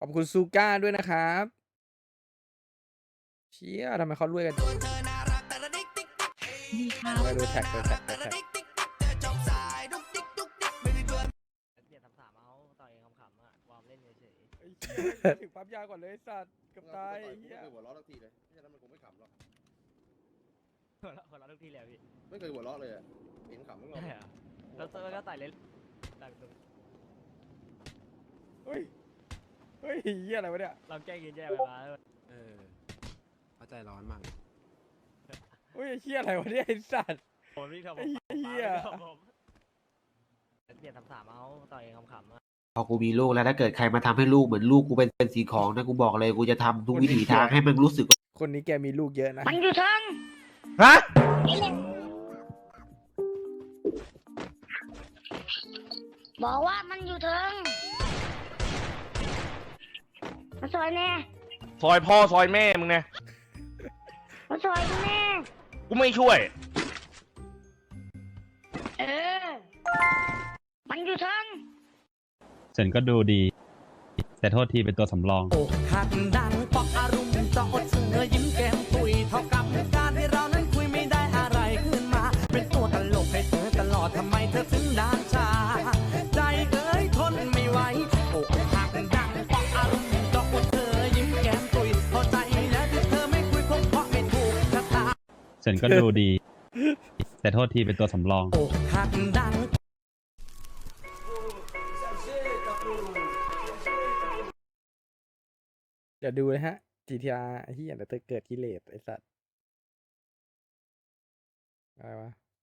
ขอบคุณซูก้าด้วยนะครับ เชี่ยทำไมเขารวยกันดีครับไปดูแท็กดูแท็กดูแท็กเปลี่ยนสามสามเอาต่อยขำๆอะวอร์มเล่นเฉยถึงปั๊มยาก่อนเลยสัตว์กับตายไม่เฮียเคยหัวเราะสักทีเลยไม่ฉะนั้นมันคงไม่ขำหรอกๆคนละคนละทุกทีเลยอะพี่ไม่เคยหัวเราะเลยอะเห็นขำทั้งเราใช่เหรอ แล้วเตอร์ก็ต่อยเล่นต่อยตรงเฮ้ย เฮ้ยเฮียอะไรวะเนี่ยเราแกล้งยืนแย่ไปมาเออเข้าใจร้อนมั่งเฮ้ยเฮียอะไรวะเนี่ยไอ้สัตว์ ผมวิ่งทำผไอ้มเหี้ยผมเปลี่ยนสามสามเอาต่อยขำๆอะพอกูมีลูกแล้วถ้าเกิดใครมาทำให้ลูกเหมือนลูกกูเป็นเป็นสีของนะกูบอกเลยกูจะทำทุกวิถีทางให้มันรู้สึกว่าคนนี้แกมีลูกเยอะนะ มันอยู่เทิงฮะ บอกว่ามันอยู่เทิงมาซอยแน่ซอยพ่อซอยแม่มึงไงมาซอยแน่กูไม่ช่วย เออ มันอยู่เทิงเสร็จก็ดูดี แต่โทษทีเป็นตัวสำรอง อกหักดังปอกอารมณ์จะอดเสือยิ้มแก้ม ฉันก็ดูดี แต่โทษทีเป็นตัวสำรองอกหักดังเดี๋ยวดูนะฮะ GTR ที่อย่างเดี๋ยวเกิดกิเลสไอสัตว์ อะไรวะ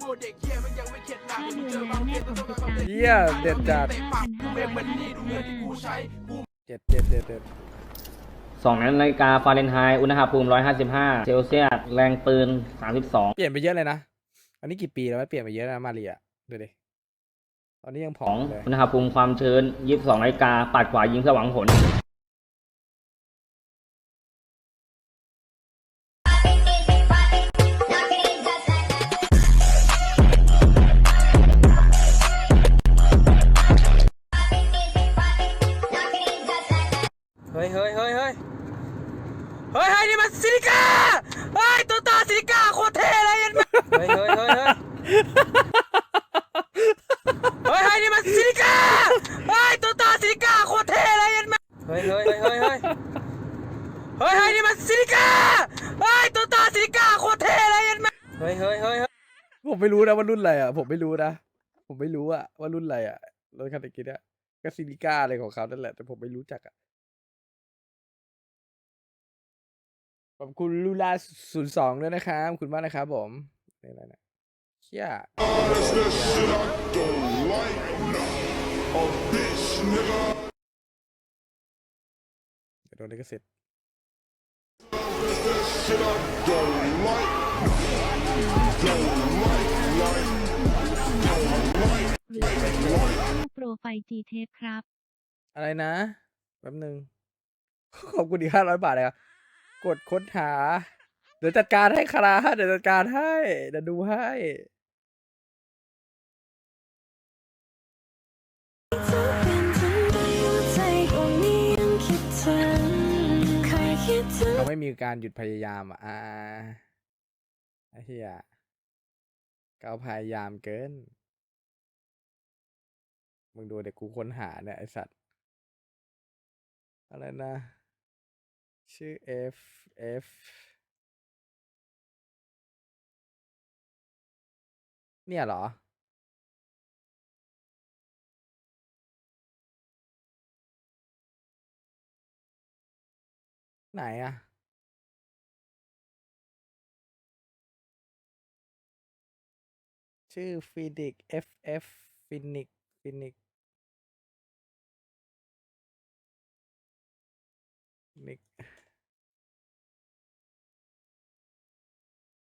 แล้วแน่ผมจะตามเฮียเด็ดจัด5,500บาทเจ็ดเจ็ดเจ็ดเจ็ดสองนาฬิกาฟาเรนไฮต์อุณหภูมิร้อยห้าสิบห้าเซลเซียส แรงปืนสามสิบสองเปลี่ยนไปเยอะเลยนะ อันนี้กี่ปีแล้ววะเปลี่ยนไปเยอะนะมาเรียดูดิตอนนี้ยังผขออมงเลยอุณหภูมิความชื้นยี่สิบสองนาฬิกาปัดขวายิงสว่างผล เฮ้ยเฮ้ยเฮ้ยเฮ้ยเฮ้ยเฮ้ยนี่มันซิลิก้าเฮ้ยตัวตาซิลิก้าโคตรเท่เลยยันเฮ้ยเฮ้ยเฮ้ยเฮ้ยเฮ้ยเฮ้ยนี่มันซิลิก้าเฮ้ยตัวตาซิลิก้าโคตรเท่เลยยันเฮ้ยเฮ้ยเฮ้ยเฮ้ยเฮ้ยเฮ้ยเฮ้นี่มันซิลิก้าเฮ้ยตัวตาซิลิก้าโคตรเท่เลยยันเฮ้ยเฮ้ยเฮ้ยเฮ้ยผมไม่รู้นะว่ารุ่นอะไรอะผมไม่รู้นะ ผมไม่รู้อะว่ารุ่นอะไรอะรถคันตะกี้เนี่ยก็ซิลิก้าอะไรของเขานั่นแหละแต่ผมไม่รู้จักอะ ขอบคุณลูลาศูนย์สองด้วยนะครับขอบคุณมากนะครับผมนี่อะไรเนี่ยเชี่ย เดี๋ยวโดนลิขสิทธิ์ หรือตู้โปรไฟล์จีเทปครับ อะไรนะ แป๊บหนึ่ง ขอบคุณอีกห้าร้อยบาทเลยครับ กดค้นหา เดี๋ยวจัดการให้ครับเดี๋ยวจัดการให้ เดี๋ยวดูให้เขาไม่มีการหยุดพยายามอะอ่าไอ้เหี้ยเขาพยายามเกิน มึงดูเด็กกูค้นหาเนี่ยไอสัตว์ อะไรนะ ชื่อ F F เนี่ยเหรอ ไหนอะชื่อฟินิก F F ฟินิกฟินิก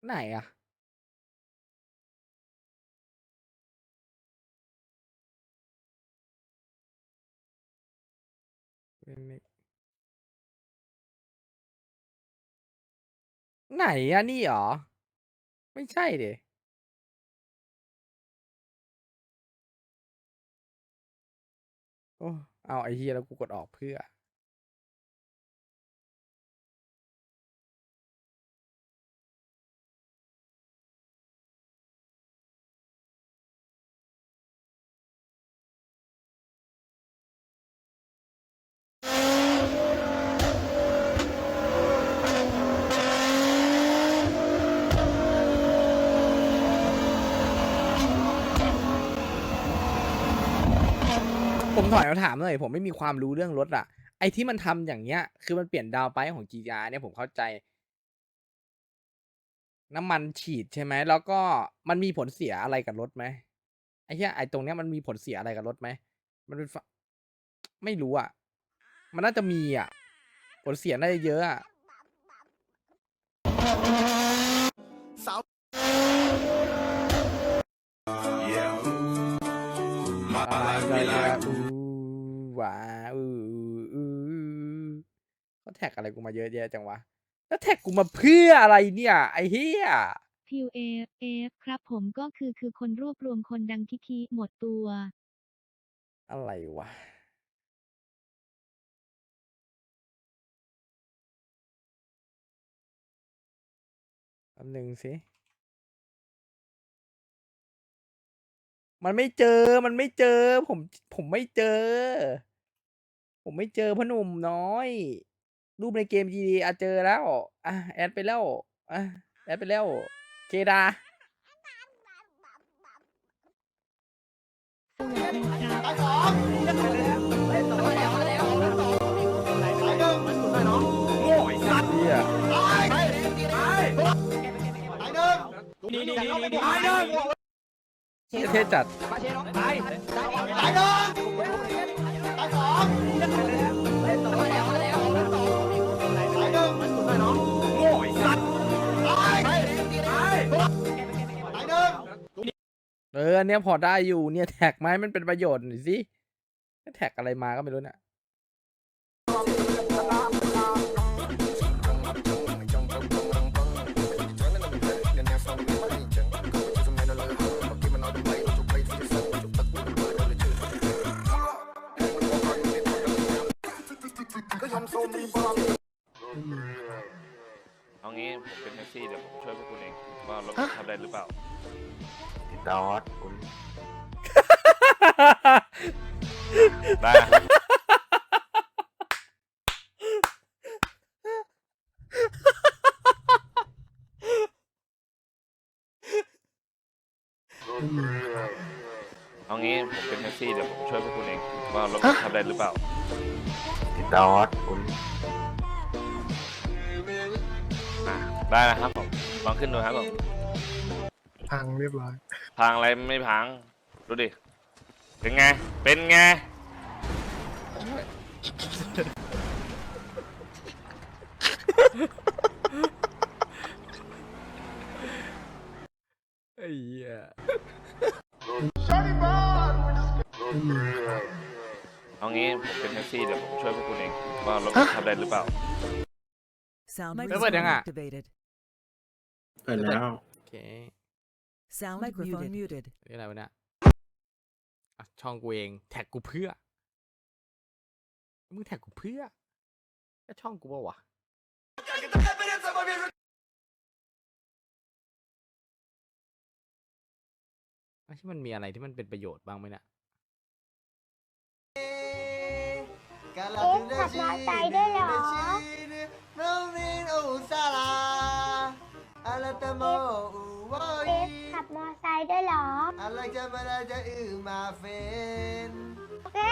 ไหนอะนิกไหนอะนี่เหรอ ไม่ใช่เดโอ้เอาไอ้เฮียแล้วกูกดออกเพื่อ ผมถอยมาถามหน่อยผมไม่มีความรู้เรื่องรถอะไอที่มันทำอย่างเงี้ย คือมันเปลี่ยนดาวไปของ GTR เนี่ยผมเข้าใจ น้ำมันฉีดใช่ไหม แล้วก็มันมีผลเสียอะไรกับรถไหมไอ้เหี้ยไอ้ตรงเนี้ยมันมีผลเสียอะไรกับรถไหมมันเป็นไม่รู้อะมันน่าจะมีอะผลเสียน่าจะเยอะอะ ว้าอูอูเขาแท็กอะไรกูมาเยอะแยะจังวะ แล้วแท็กกูมาเพื่ออะไรเนี่ย ไอ้เหี้ยพิวเอฟเอฟครับผมก็คือคือคนรวบรวมคนดังคิคิหมดตัว อะไรวะแป๊บหนึ่งสิ มันไม่เจอ มันไม่เจอ ผม ผมไม่เจอ ผมไม่เจอพ่อหนุ่มน้อย รูปในเกม GD อะเจอแล้ว อะ แอดไปแล้ว อะ แอดไปแล้ว เคดาสวัสดีครับเหี้ยเท่จัด เอออันเนี้ยพอได้อยู่เนี่ยแท็กไหมมันเป็นประโยชน์หน่อยสิ แท็กอะไรมาก็ไม่รู้เนี่ย ซี่เดี๋ยวผมช่วยพวกคุณเองว่ารถทำได้หรือเปล่า ดอสคุณได้ครับเอางี้ผมเป็นแท็กซี่เดี๋ยวผมช่วยพวกคุณเองว่ารถทำได้หรือเปล่า ดอส ได้นะครับผมลองขึ้นดูครับผมพังเรียบร้อย พังอะไรไม่พัง ดูดิ เป็นไง เป็นไง ไอ้เหี้ยเอางี้ผมเป็นแท็กซี่เดี๋ยวผมช่วยพวกคุณเองว่ารถทำได้หรือเปล่า Sound แล้วเปิดยังอะ activated. เปิดแล้ว โอเค Sound microphone muted. เรียกอะไรวะเนี่ยอะช่องกูเองแท็กกูเพื่อ มึงแท็กกูเพื่อก็ช่องกูปะวะ ไอ้ที่มันมีอะไรที่มันเป็นประโยชน์บ้างไหมเนี่ยเอ๊ะขับมอไซค์ด้วยเหรอ น้องนินอุซาลา อะไรตะโมอูวอเอ๊ะขับมอไซค์ด้วยเหรออะไรจะมาได้จะอือมาเฟนเอ๊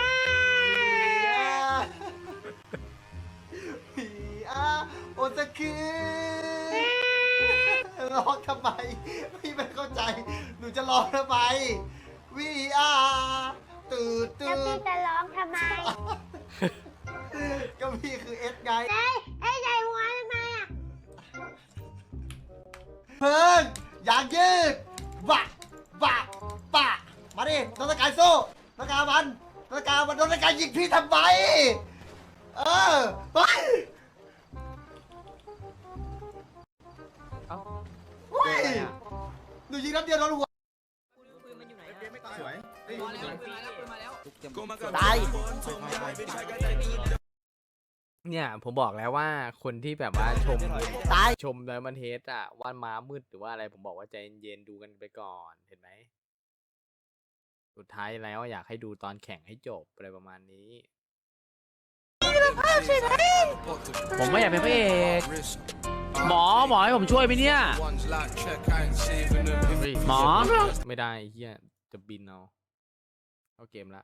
ะพีอาโอตะคือร้องทำไมพี่ไม่เข้าใจ หนูจะร้องทำไมวีอาตื่นแล้วตื่พี่นจะร้องทำไม การสู้ต้องการมันต้องการมันโดนตะการยิงพี่ทำไม เออไปเฮ้ยหนูยิงนัดเดียวโดนหัว สวยตาย เนี่ยผมบอกแล้วว่าคนที่แบบว่าชมตาย ชมแล้วมันเฮดอะว่าม้ามืดหรือว่าอะไรผมบอกว่าใจเย็นๆดูกันไปก่อนเห็นไหม สุดท้ายแล้วอยากให้ดูตอนแข่งให้จบอะไรประมาณนี้ ผมไม่อยากเป็นพระเอกหมอหมอให้ผมช่วยไหมเนี่ยเฮ้ยหมอ ไม่ได้ไอ้เฮียจะบินเอา เข้าเกมละ